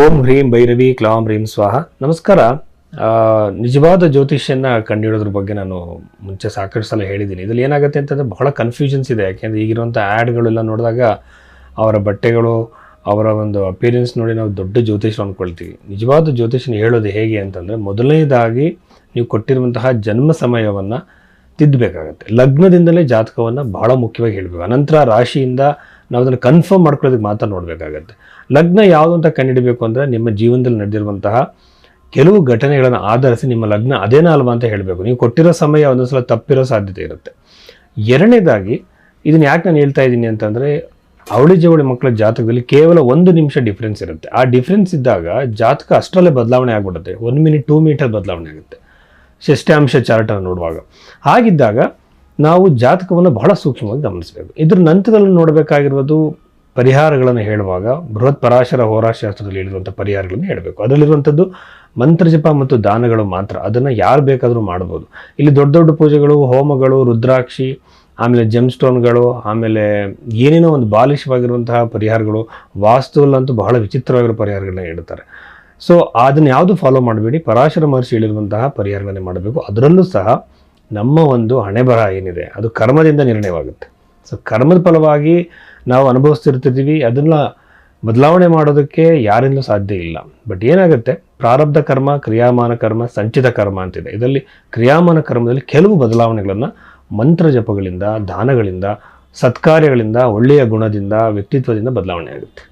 ಓಂ ಹ್ರೀಂ ಭೈರವಿ ಕ್ಲಾಂ ಹ್ರೀಂ ಸ್ವಾಹ. ನಮಸ್ಕಾರ. ನಿಜವಾದ ಜ್ಯೋತಿಷ್ಯನ ಕಂಡುಹಿಡೋದ್ರ ಬಗ್ಗೆ ನಾನು ಮುಂಚೆ ಸಾಕಷ್ಟು ಸಲ ಹೇಳಿದ್ದೀನಿ. ಇದರಲ್ಲಿ ಏನಾಗುತ್ತೆ ಅಂತಂದರೆ ಬಹಳ ಕನ್ಫ್ಯೂಷನ್ಸ್ ಇದೆ. ಯಾಕೆಂದರೆ ಈಗಿರುವಂಥ ಆ್ಯಡ್ಗಳೆಲ್ಲ ನೋಡಿದಾಗ ಅವರ ಬಟ್ಟೆಗಳು, ಅವರ ಒಂದು ಅಪಿಯರೆನ್ಸ್ ನೋಡಿ ನಾವು ದೊಡ್ಡ ಜ್ಯೋತಿಷ್ಯ ಅಂದ್ಕೊಳ್ತೀವಿ. ನಿಜವಾದ ಜ್ಯೋತಿಷ್ಯನ ಹೇಳೋದು ಹೇಗೆ ಅಂತಂದರೆ ಮೊದಲನೇದಾಗಿ ನೀವು ಕೊಟ್ಟಿರುವಂತಹ ಜನ್ಮ ಸಮಯವನ್ನು ತಿದ್ದಬೇಕಾಗತ್ತೆ. ಲಗ್ನದಿಂದಲೇ ಜಾತಕವನ್ನು ಬಹಳ ಮುಖ್ಯವಾಗಿ ಹೇಳಬೇಕು. ಅನಂತರ ರಾಶಿಯಿಂದ ನಾವು ಅದನ್ನು ಕನ್ಫರ್ಮ್ ಮಾಡ್ಕೊಳ್ಳೋದಕ್ಕೆ ಮಾತ್ರ ನೋಡಬೇಕಾಗತ್ತೆ. ಲಗ್ನ ಯಾವುದು ಅಂತ ಕಂಡುಹಿಡಬೇಕು ಅಂದರೆ ನಿಮ್ಮ ಜೀವನದಲ್ಲಿ ನಡೆದಿರುವಂತಹ ಕೆಲವು ಘಟನೆಗಳನ್ನು ಆಧರಿಸಿ ನಿಮ್ಮ ಲಗ್ನ ಅದೇನಾ ಅಲ್ವಾ ಅಂತ ಹೇಳಬೇಕು. ನೀವು ಕೊಟ್ಟಿರೋ ಸಮಯ ಒಂದೊಂದು ಸಲ ತಪ್ಪಿರೋ ಸಾಧ್ಯತೆ ಇರುತ್ತೆ. ಎರಡನೇದಾಗಿ ಇದನ್ನು ಯಾಕೆ ನಾನು ಹೇಳ್ತಾ ಇದ್ದೀನಿ ಅಂತಂದರೆ ಅವಳಿ ಜವಳಿ ಮಕ್ಕಳ ಜಾತಕದಲ್ಲಿ ಕೇವಲ ಒಂದು ನಿಮಿಷ ಡಿಫ್ರೆನ್ಸ್ ಇರುತ್ತೆ. ಆ ಡಿಫ್ರೆನ್ಸ್ ಇದ್ದಾಗ ಜಾತಕ ಅಷ್ಟರಲ್ಲೇ ಬದಲಾವಣೆ ಆಗ್ಬಿಡುತ್ತೆ. ಒಂದು ಮಿನಿಟ್ ಟೂ ಮೀಟರ್ ಬದಲಾವಣೆ ಆಗುತ್ತೆ. ಷಷ್ಠಾಂಶ ಚಾರ್ಟನ್ನು ನೋಡುವಾಗ. ಹಾಗಿದ್ದಾಗ ನಾವು ಜಾತಕವನ್ನು ಬಹಳ ಸೂಕ್ಷ್ಮವಾಗಿ ಗಮನಿಸಬೇಕು. ಇದ್ರ ನಂತರದಲ್ಲಿ ನೋಡಬೇಕಾಗಿರೋದು ಪರಿಹಾರಗಳನ್ನು ಹೇಳುವಾಗ ಬೃಹತ್ ಪರಾಶರ ಹೋರಾಶಾಸ್ತ್ರದಲ್ಲಿ ಹೇಳಿರುವಂಥ ಪರಿಹಾರಗಳನ್ನು ಹೇಳಬೇಕು. ಅದರಲ್ಲಿರುವಂಥದ್ದು ಮಂತ್ರಜಪ ಮತ್ತು ದಾನಗಳು ಮಾತ್ರ. ಅದನ್ನು ಯಾರು ಬೇಕಾದರೂ ಮಾಡ್ಬೋದು ಇಲ್ಲಿ ದೊಡ್ಡ ದೊಡ್ಡ ಪೂಜೆಗಳು, ಹೋಮಗಳು, ರುದ್ರಾಕ್ಷಿ, ಆಮೇಲೆ ಜೆಮ್ ಸ್ಟೋನ್ಗಳು ಆಮೇಲೆ ಏನೇನೋ ಒಂದು ಬಾಲಿಶವಾಗಿರುವಂತಹ ಪರಿಹಾರಗಳು, ವಾಸ್ತುವಲ್ಲಂತೂ ಬಹಳ ವಿಚಿತ್ರವಾಗಿರೋ ಪರಿಹಾರಗಳನ್ನ ಹೇಳ್ತಾರೆ ಸೊ ಅದನ್ನು ಯಾವುದು ಫಾಲೋ ಮಾಡಬೇಡಿ? ಪರಾಶರ ಮಹರ್ಷಿ ಹೇಳಿರುವಂತಹ ಪರಿಹಾರಗಳನ್ನೇ ಮಾಡಬೇಕು. ಅದರಲ್ಲೂ ಸಹ ನಮ್ಮ ಒಂದು ಹಣೆ ಬರಹ ಏನಿದೆ? ಅದು ಕರ್ಮದಿಂದ ನಿರ್ಣಯವಾಗುತ್ತೆ. ಸೊ ಕರ್ಮದ ಫಲವಾಗಿ ನಾವು ಅನುಭವಿಸ್ತಿರ್ತಿದ್ದೀವಿ ಅದನ್ನು ಬದಲಾವಣೆ ಮಾಡೋದಕ್ಕೆ ಯಾರಿಂದ ಸಾಧ್ಯ ಇಲ್ಲ. ಬಟ್ ಏನಾಗುತ್ತೆ? ಪ್ರಾರಬ್ಧ ಕರ್ಮ, ಕ್ರಿಯಾಮಾನ ಕರ್ಮ, ಸಂಚಿತ ಕರ್ಮ ಅಂತಿದೆ. ಇದರಲ್ಲಿ ಕ್ರಿಯಾಮಾನ ಕರ್ಮದಲ್ಲಿ ಕೆಲವು ಬದಲಾವಣೆಗಳನ್ನು ಮಂತ್ರ ಜಪಗಳಿಂದ, ದಾನಗಳಿಂದ, ಸತ್ಕಾರ್ಯಗಳಿಂದ, ಒಳ್ಳೆಯ ಗುಣದಿಂದ, ವ್ಯಕ್ತಿತ್ವದಿಂದ ಬದಲಾವಣೆ ಆಗುತ್ತೆ.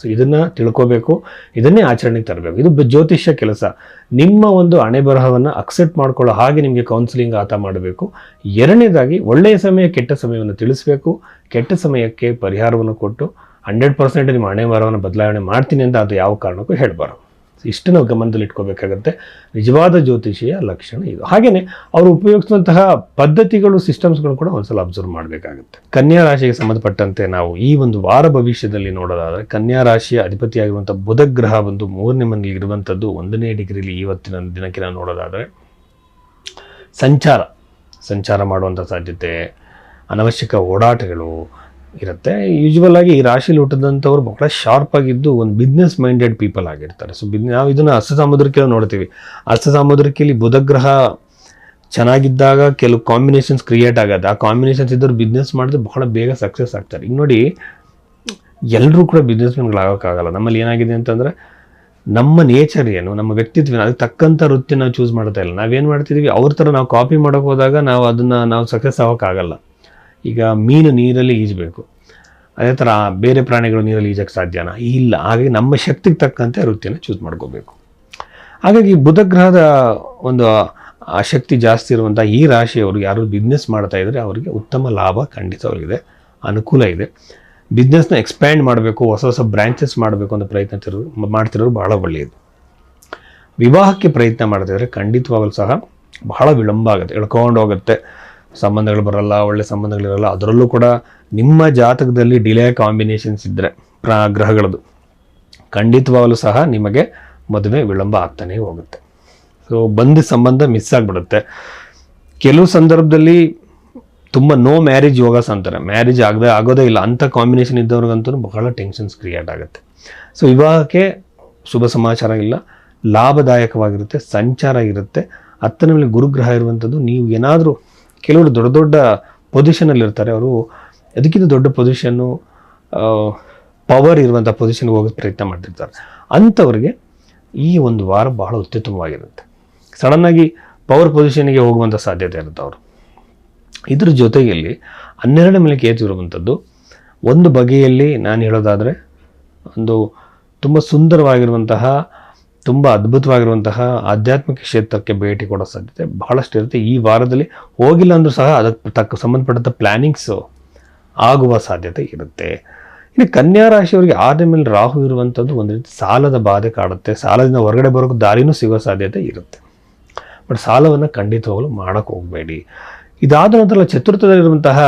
ಸೊ ಇದನ್ನು ತಿಳ್ಕೋಬೇಕು. ಇದನ್ನೇ ಆಚರಣೆಗೆ ತರಬೇಕು. ಇದು ಜ್ಯೋತಿಷ್ಯ ಕೆಲಸ. ನಿಮ್ಮ ಒಂದು ಹಣೆ ಬರಹವನ್ನು ಅಕ್ಸೆಪ್ಟ್ ಮಾಡ್ಕೊಳ್ಳೋ ಹಾಗೆ ನಿಮಗೆ ಕೌನ್ಸಿಲಿಂಗ್ ಆತ ಮಾಡಬೇಕು. ಎರಡನೇದಾಗಿ ಒಳ್ಳೆಯ ಸಮಯ, ಕೆಟ್ಟ ಸಮಯವನ್ನು ತಿಳಿಸಬೇಕು. ಕೆಟ್ಟ ಸಮಯಕ್ಕೆ ಪರಿಹಾರವನ್ನು ಕೊಟ್ಟು ಹಂಡ್ರೆಡ್ ಪರ್ಸೆಂಟ್ ನಿಮ್ಮ ಹಣೆ ಬರಹವನ್ನು ಬದಲಾವಣೆ ಮಾಡ್ತೀನಿ ಅಂತ ಅದು ಯಾವ ಕಾರಣಕ್ಕೂ ಹೇಳಬಾರದು. ಇಷ್ಟು ನಾವು ಗಮನದಲ್ಲಿಟ್ಕೋಬೇಕಾಗತ್ತೆ ನಿಜವಾದ ಜ್ಯೋತಿಷಿಯ ಲಕ್ಷಣ ಇದು. ಹಾಗೆಯೇ ಅವರು ಉಪಯೋಗಿಸುವಂತಹ ಪದ್ಧತಿಗಳು ಸಿಸ್ಟಮ್ಸ್ಗಳು ಕೂಡ ಒಂದ್ಸಲ ಅಬ್ಸರ್ವ್ ಮಾಡಬೇಕಾಗುತ್ತೆ. ಕನ್ಯಾ ರಾಶಿಗೆ ಸಂಬಂಧಪಟ್ಟಂತೆ ನಾವು ಈ ಒಂದು ವಾರ ಭವಿಷ್ಯದಲ್ಲಿ ನೋಡೋದಾದರೆ, ಕನ್ಯಾ ರಾಶಿಯ ಅಧಿಪತಿಯಾಗಿರುವಂಥ ಬುಧ ಗ್ರಹ ಒಂದು ಮೂರನೇ ಮನೆಯಲ್ಲಿ ಇರುವಂಥದ್ದು ಒಂದನೇ ಡಿಗ್ರಿಲಿ ಇವತ್ತಿನ ದಿನಕ್ಕೆ ನಾವು ನೋಡೋದಾದರೆ, ಸಂಚಾರ. ಸಂಚಾರ ಮಾಡುವಂಥ ಸಾಧ್ಯತೆ, ಅನವಶ್ಯಕ ಓಡಾಟಗಳು ಇರುತ್ತೆ. ಯೂಶ್ವಲ್ ಆಗಿ ಈ ರಾಶಿಲಿ ಹುಟ್ಟಿದಂಥವ್ರು ಬಹಳ ಶಾರ್ಪ್ ಆಗಿದ್ದು ಒಂದು ಬಿಸ್ನೆಸ್ ಮೈಂಡೆಡ್ ಪೀಪಲ್ ಆಗಿರ್ತಾರೆ. ಸೊ ಬಿದ್ ನಾವು ಇದನ್ನು ಅಸ್ತ ಸಾಮುದ್ರಿಕೆ ನೋಡ್ತೀವಿ. ಅಸ್ತ ಸಾಮುದ್ರಿಕೆಯಲ್ಲಿ ಬುಧಗ್ರಹ ಚೆನ್ನಾಗಿದ್ದಾಗ ಕೆಲವು ಕಾಂಬಿನೇಷನ್ಸ್ ಕ್ರಿಯೇಟ್ ಆಗೋದು. ಆ ಕಾಂಬಿನೇಷನ್ಸ್ ಇದ್ದರೂ ಬಿಸ್ನೆಸ್ ಮಾಡಿದ್ರೆ ಬಹಳ ಬೇಗ ಸಕ್ಸಸ್ ಆಗ್ತಾರೆ. ಈಗ ನೋಡಿ ಎಲ್ಲರೂ ಕೂಡ ಬಿಸ್ನೆಸ್ ಮ್ಯಾನ್ಗಳಾಗೋಕ್ಕಾಗಲ್ಲ ನಮ್ಮಲ್ಲಿ ಏನಾಗಿದೆ ಅಂತಂದರೆ, ನಮ್ಮ ನೇಚರ್ ಏನು, ನಮ್ಮ ವ್ಯಕ್ತಿತ್ವ ಅದಕ್ಕೆ ತಕ್ಕಂಥ ವೃತ್ತಿ ನಾವು ಚೂಸ್ ಮಾಡ್ತಾ ಇಲ್ಲ. ನಾವೇನು ಮಾಡ್ತಿದ್ದೀವಿ ಅವ್ರ ಥರ ನಾವು ಕಾಪಿ ಮಾಡೋಕೆ ಹೋದಾಗ ನಾವು ಅದನ್ನು ನಾವು ಸಕ್ಸಸ್ ಆಗೋಕ್ಕಾಗಲ್ಲ. ಈಗ ಮೀನು ನೀರಲ್ಲಿ ಈಜಬೇಕು. ಅದೇ ಥರ ಬೇರೆ ಪ್ರಾಣಿಗಳು ನೀರಲ್ಲಿ ಈಜಕ್ಕೆ ಸಾಧ್ಯನಾ? ಇಲ್ಲ. ಹಾಗಾಗಿ ನಮ್ಮ ಶಕ್ತಿಗೆ ತಕ್ಕಂತೆ ವೃತ್ತಿಯನ್ನು ಚೂಸ್ ಮಾಡ್ಕೋಬೇಕು. ಹಾಗಾಗಿ ಬುಧ ಗ್ರಹದ ಒಂದು ಶಕ್ತಿ ಜಾಸ್ತಿ ಇರುವಂಥ ಈ ರಾಶಿಯವರು ಯಾರು ಬಿಸ್ನೆಸ್ ಮಾಡ್ತಾ ಇದ್ದರೆ ಅವರಿಗೆ ಉತ್ತಮ ಲಾಭ ಖಂಡಿತವಾಗಿದೆ ಅನುಕೂಲ ಇದೆ. ಬಿಸ್ನೆಸ್ನ ಎಕ್ಸ್ಪ್ಯಾಂಡ್ ಮಾಡಬೇಕು, ಹೊಸ ಹೊಸ ಬ್ರ್ಯಾಂಚಸ್ ಮಾಡಬೇಕು ಅಂತ ಪ್ರಯತ್ನ ತಿರು- ಮಾಡ್ತಿರೋರು ಬಹಳ ಒಳ್ಳೆಯದು. ವಿವಾಹಕ್ಕೆ ಪ್ರಯತ್ನ ಮಾಡ್ತಿದ್ರೆ ಖಂಡಿತವಾಗಲೂ ಸಹ ಬಹಳ ವಿಳಂಬ ಆಗುತ್ತೆ, ಎಳ್ಕೊಂಡು ಹೋಗುತ್ತೆ. ಸಂಬಂಧಗಳು ಬರಲ್ಲ, ಒಳ್ಳೆ ಸಂಬಂಧಗಳಿರಲ್ಲ ಅದರಲ್ಲೂ ಕೂಡ ನಿಮ್ಮ ಜಾತಕದಲ್ಲಿ ಡಿಲೇ ಕಾಂಬಿನೇಷನ್ಸ್ ಇದ್ದರೆ ಪ್ರ, ಗ್ರಹಗಳದ್ದು. ಖಂಡಿತವಾಗಲೂ ಸಹ ನಿಮಗೆ ಮದುವೆ ವಿಳಂಬ ಆಗ್ತಾನೇ ಹೋಗುತ್ತೆ. ಸೊ ಬಂದ ಸಂಬಂಧ ಮಿಸ್ ಆಗಿಬಿಡುತ್ತೆ. ಕೆಲವು ಸಂದರ್ಭದಲ್ಲಿ ತುಂಬ ನೋ ಮ್ಯಾರೇಜ್ ಯೋಗಾಸ್ ಅಂತಾರೆ. ಮ್ಯಾರೇಜ್ ಆಗದೆ, ಆಗೋದೇ ಇಲ್ಲ. ಅಂಥ ಕಾಂಬಿನೇಷನ್ ಇದ್ದವ್ರಿಗಂತೂ ಬಹಳ ಟೆನ್ಷನ್ಸ್ ಕ್ರಿಯೇಟ್ ಆಗುತ್ತೆ. ಸೊ ವಿವಾಹಕ್ಕೆ ಶುಭ ಸಮಾಚಾರ ಇಲ್ಲ. ಲಾಭದಾಯಕವಾಗಿರುತ್ತೆ, ಸಂಚಾರ ಇರುತ್ತೆ. ಹತ್ತನೇ ಮೇಲೆ ಗುರುಗ್ರಹ ಇರುವಂಥದ್ದು, ನೀವು ಏನಾದರೂ ಕೆಲವರು ದೊಡ್ಡ ದೊಡ್ಡ ಪೊಸಿಷನಲ್ಲಿ ಇರ್ತಾರೆ. ಅವರು ಅದಕ್ಕಿಂತ ದೊಡ್ಡ ಪೊಸಿಷನ್ನು ಪವರ್ ಇರುವಂಥ ಪೊಸಿಷನ್ಗೆ ಹೋಗೋಕ್ಕೆ ಪ್ರಯತ್ನ ಮಾಡ್ತಿರ್ತಾರೆ. ಅಂಥವ್ರಿಗೆ ಈ ಒಂದು ವಾರ ಬಹಳ ಅತ್ಯುತ್ತಮವಾಗಿರುತ್ತೆ. ಸಡನ್ನಾಗಿ ಪವರ್ ಪೊಸಿಷನ್ಗೆ ಹೋಗುವಂಥ ಸಾಧ್ಯತೆ ಇರುತ್ತೆ ಅವರು. ಇದ್ರ ಜೊತೆಯಲ್ಲಿ ಹನ್ನೆರಡನೇ ಮೇಲೆ ಕೇತು ಇರುವಂಥದ್ದು ಒಂದು ಬಗೆಯಲ್ಲಿ ನಾನು ಹೇಳೋದಾದರೆ ಒಂದು ತುಂಬ ಸುಂದರವಾಗಿರುವಂತಹ ತುಂಬ ಅದ್ಭುತವಾಗಿರುವಂತಹ ಆಧ್ಯಾತ್ಮಿಕ ಕ್ಷೇತ್ರಕ್ಕೆ ಭೇಟಿ ಕೊಡೋ ಸಾಧ್ಯತೆ ಬಹಳಷ್ಟು ಇರುತ್ತೆ. ಈ ವಾರದಲ್ಲಿ ಹೋಗಿಲ್ಲ ಅಂದರೂ ಸಹ ಅದಕ್ಕೆ ತಕ್ಕ ಸಂಬಂಧಪಟ್ಟಂಥ ಪ್ಲ್ಯಾನಿಂಗ್ಸು ಆಗುವ ಸಾಧ್ಯತೆ ಇರುತ್ತೆ. ಇನ್ನು ಕನ್ಯಾ ರಾಶಿಯವರಿಗೆ ಆದ ಮೇಲೆ ರಾಹು ಇರುವಂಥದ್ದು ಒಂದು ರೀತಿ ಸಾಲದ ಬಾಧೆ ಕಾಡುತ್ತೆ. ಸಾಲದಿಂದ ಹೊರಗಡೆ ಬರೋಕ್ಕೆ ದಾರಿನೂ ಸಿಗೋ ಸಾಧ್ಯತೆ ಇರುತ್ತೆ. ಬಟ್ ಸಾಲವನ್ನು ಖಂಡಿತವಾಗಲೂ ಮಾಡೋಕ್ಕೆ ಹೋಗಬೇಡಿ. ಇದಾದ ನಂತರ ಚತುರ್ಥದಲ್ಲಿರುವಂತಹ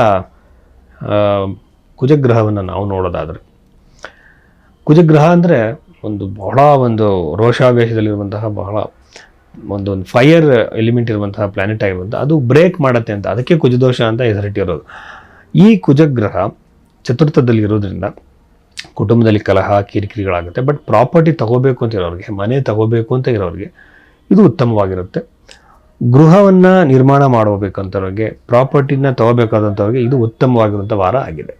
ಕುಜಗ್ರಹವನ್ನು ನಾವು ನೋಡೋದಾದರೆ, ಕುಜಗ್ರಹ ಅಂದರೆ ಒಂದು ಬಹಳ ಒಂದು ರೋಷಾವೇಶದಲ್ಲಿರುವಂತಹ ಬಹಳ ಒಂದು ಒಂದು ಫೈರ್ ಎಲಿಮೆಂಟ್ ಇರುವಂತಹ ಪ್ಲಾನೆಟ್ ಆಗಿರುವಂಥ ಅದು ಬ್ರೇಕ್ ಮಾಡುತ್ತೆ ಅಂತ, ಅದಕ್ಕೆ ಕುಜದೋಷ ಅಂತ ಹೆಸರಿಟ್ಟಿರೋದು. ಈ ಕುಜಗ್ರಹ ಚತುರ್ಥದಲ್ಲಿ ಇರೋದ್ರಿಂದ ಕುಟುಂಬದಲ್ಲಿ ಕಲಹ, ಕಿರಿಕಿರಿಗಳಾಗುತ್ತೆ ಬಟ್ ಪ್ರಾಪರ್ಟಿ ತಗೋಬೇಕು ಅಂತ ಇರೋರಿಗೆ, ಮನೆ ತಗೋಬೇಕು ಅಂತ ಇರೋರಿಗೆ ಇದು ಉತ್ತಮವಾಗಿರುತ್ತೆ. ಗೃಹವನ್ನು ನಿರ್ಮಾಣ ಮಾಡಬೇಕಂತವ್ರಿಗೆ ಪ್ರಾಪರ್ಟಿನ ತಗೋಬೇಕಾದಂಥವ್ರಿಗೆ ಇದು ಉತ್ತಮವಾಗಿರುವಂಥ ವಾರ ಆಗಿದೆ.